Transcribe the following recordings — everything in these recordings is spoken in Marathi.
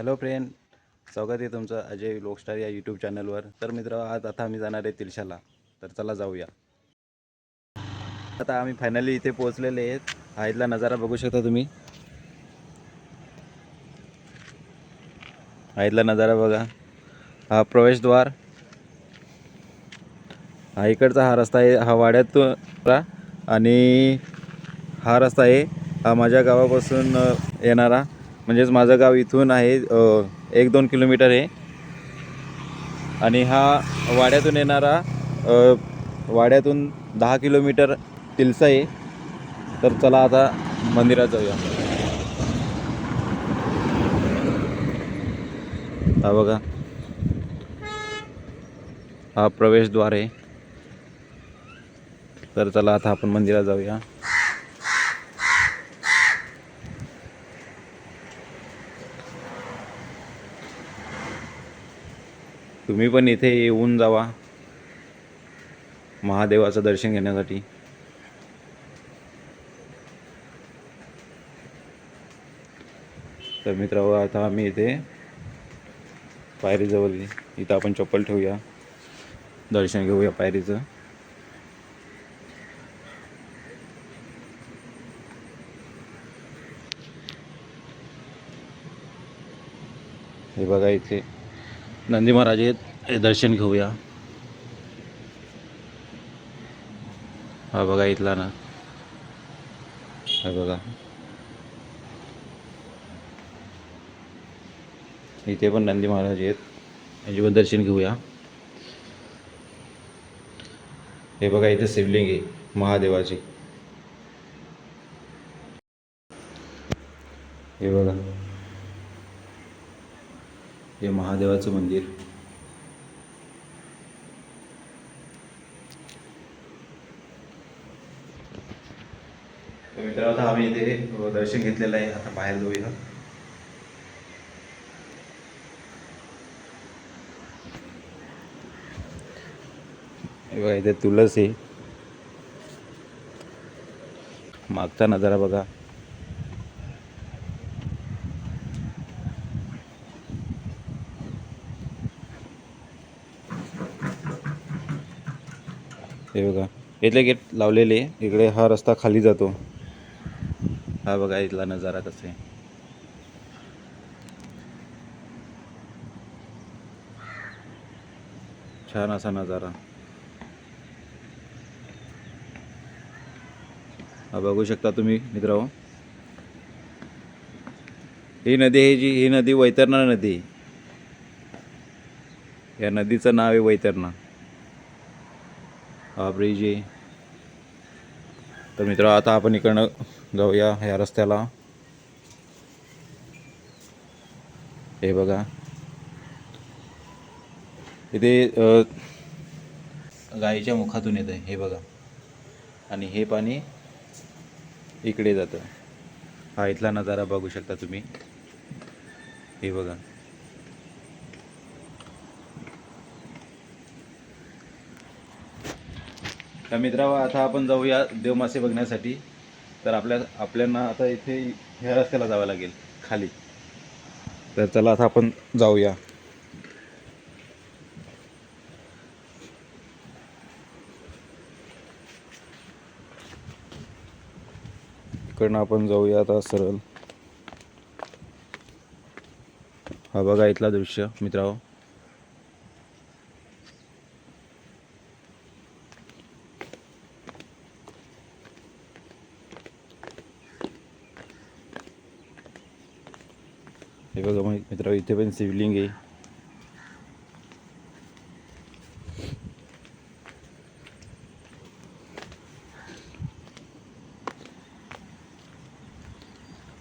हॅलो फ्रेंड स्वागत आहे तुमचं अजय लोकस्टार या यूट्यूब चॅनलवर तर मित्र आज आता आम्ही जाणार आहे तिलशाला. तर चला जाऊया. आता आम्ही फायनली इथे पोहोचलेले आहेत. हा इथला नजारा बघू शकता तुम्ही. हा इथला नजारा बघा. हा प्रवेशद्वार. हा इकडचा हा रस्ता आहे हा वाड्यातून आणि हा रस्ता आहे हा माझ्या गावापासून येणारा म्हणजेच माझं गाव इथून आहे एक दोन किलोमीटर आहे. आणि हा वाड्यातून येणारा वाड्यातून दहा किलोमीटर तिलसा आहे. तर चला आता मंदिरात जाऊया. हा बघा. हा प्रवेशद्वार आहे. तर चला आता आपण मंदिरात जाऊया. तुम्ही पण इथे येऊन जावा महादेवाचं दर्शन घेण्यासाठी. तर मित्रांनो आता आम्ही इथे पायरीजवळ इथं आपण चप्पल ठेवूया. दर्शन घेऊया पायरीचं. हे बघा इथे. नंदी महाराज आहेत हे दर्शन घेऊया. हा बघा इथला ना. हा बघा. इथे पण नंदी महाराज आहेत यांचे पण दर्शन घेऊया. हे बघा इथे शिवलिंग आहे महादेवाचे. हे बघा. हे महादेवाचं मंदिर. तर मित्रांनो आता आम्ही इथे दर्शन घेतलेलं आहे. आता बाहेर जाऊया. हे बघा इथे तुळस आहे. मागचा नजारा बघा. हे बघा. इथले गेट लावलेले. इकडे हा रस्ता खाली जातो. हा बघा इथला नजारा कसा आहे. छान असा नजारा. हा बघू शकता तुम्ही मित्रांनो. ही नदी आहे जी ही नदी वैतरणा नदी या नदीचं नाव आहे वैतरणा. हा जे. तर मित्र आता आपण इकडनं जाऊया ह्या रस्त्याला. हे बघा. इथे गाईच्या मुखातून येतं हे बघा. आणि हे पाणी इकडे जातं. हा इथला नजारा बघू शकता तुम्ही. हे बघा. तर मित्रांनो आता आपण जाऊया देवमासे बघण्यासाठी. तर आपल्या आपल्याला आता इथे ह्या रस्त्याला जावं लागेल खाली. तर चला आता आपण जाऊया. इकडनं आपण जाऊया आता सरळ. हा बघा इथला दृश्य मित्रांनो. हे बघा मग मित्र इथे पण शिवलिंग आहे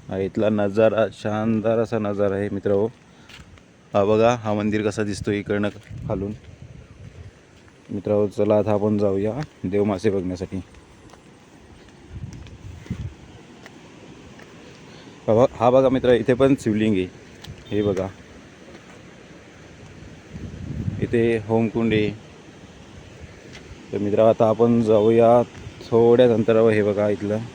हा इथला नजारा शानदार असा नजारा आहे मित्र हा बघा हा मंदिर कसा दिसतो इकडनं खालून मित्रांनो चला आता आपण जाऊया देव मासे बघण्यासाठी हा बघा मित्र इथे पण शिवलिंग आहे हे बघा. इथे होमकुंडी तर मित्र आता आपण जाऊया थोड्याच अंतरावर हे बघा इथलं.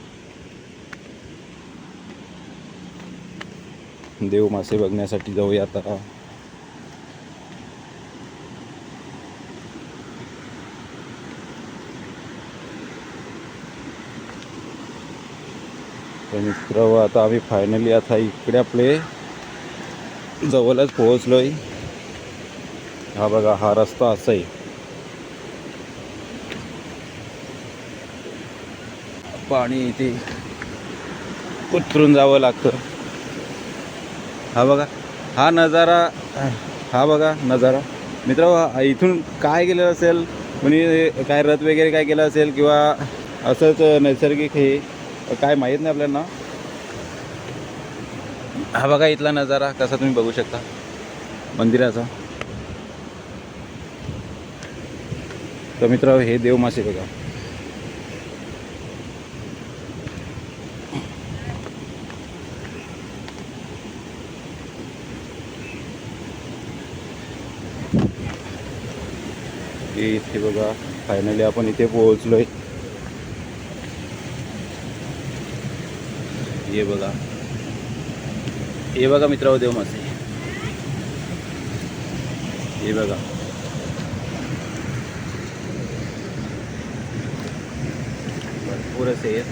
देव मासे बघण्यासाठी जाऊया आता. तर मित्र आता आम्ही फायनली आता इकडे आपले जवळच पोहोचलो आहे हा बघा हा रस्ता असा आहे पाणी इथे उतरून जावं लागतं. हा बघा हा नजारा हा बघा नजारा. मित्र इथून काय गेलं असेल? म्हणजे काय रथ वगैरे काय केलं असेल? किंवा असंच नैसर्गिक हे काय माहीत नाही आपल्याला. हा बघा इथला नजारा कसा तुम्ही बघू शकता. मंदिराचा. तर मित्र हे देव मासे बघा. हे इथे बघा फायनली आपण इथे पोहोचलोय. हे बघा. हे बघा मित्र देव मासे हे बघा भरपूर असे आहेत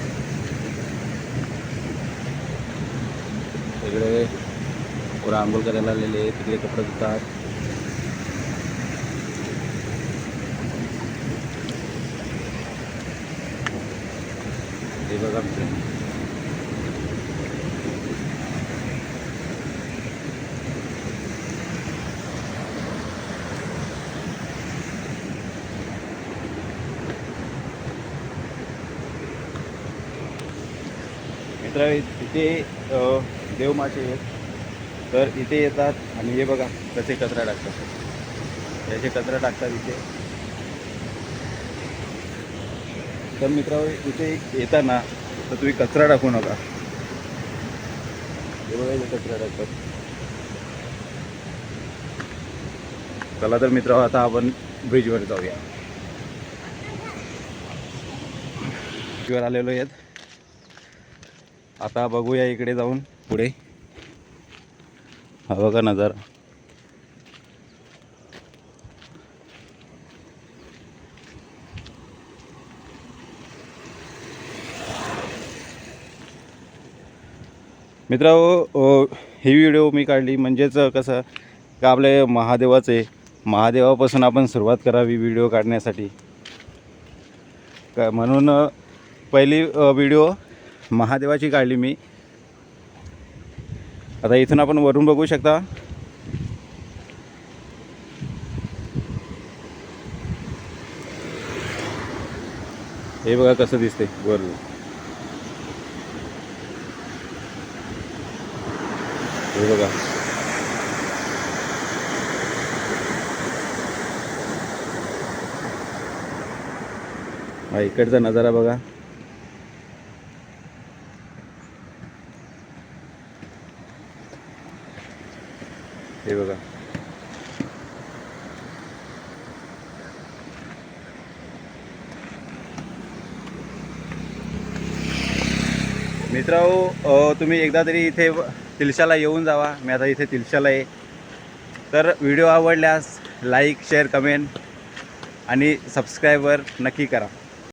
सगळे आहेत तिकडे कपडे धुतात मित्रांनो मित्र इथे देव देवमाचे आहेत. तर इथे येतात आणि हे बघा कसे कचरा टाकतात. याचे कचरा टाकतात इथे. तर मित्र इथे येताना तर तुम्ही कचरा टाकू नका. हे बघा इथे कचरा टाकतात. चला तर मित्र आता आपण ब्रिजवर जाऊया. ब्रिजवर आलेलो आहेत. आता बघूया इकडे जाऊन. पुढे. हा बघा नजारा. मित्र ही व्हिडिओ मी काढली म्हणजेच कसं का आपले महादेवाचे महादेवापासून आपण सुरुवात करावी व्हिडिओ काढण्यासाठी. का म्हणून पहिली व्हिडिओ महादेवाची काढली मी. आता इथून आपण वरून बघू शकता. हे बघा कसं दिसते वरून. हे बघा. हा इकडचा नजारा बघा हे बघा मित्रांनो तुम्ही एकदा तरी इथे तिलशाला येऊन जावा. मी आता इथे तिलशाला आहे. तर व्हिडिओ आवडल्यास लाईक शेअर कमेंट आणि सबस्क्राईबर नक्की करा.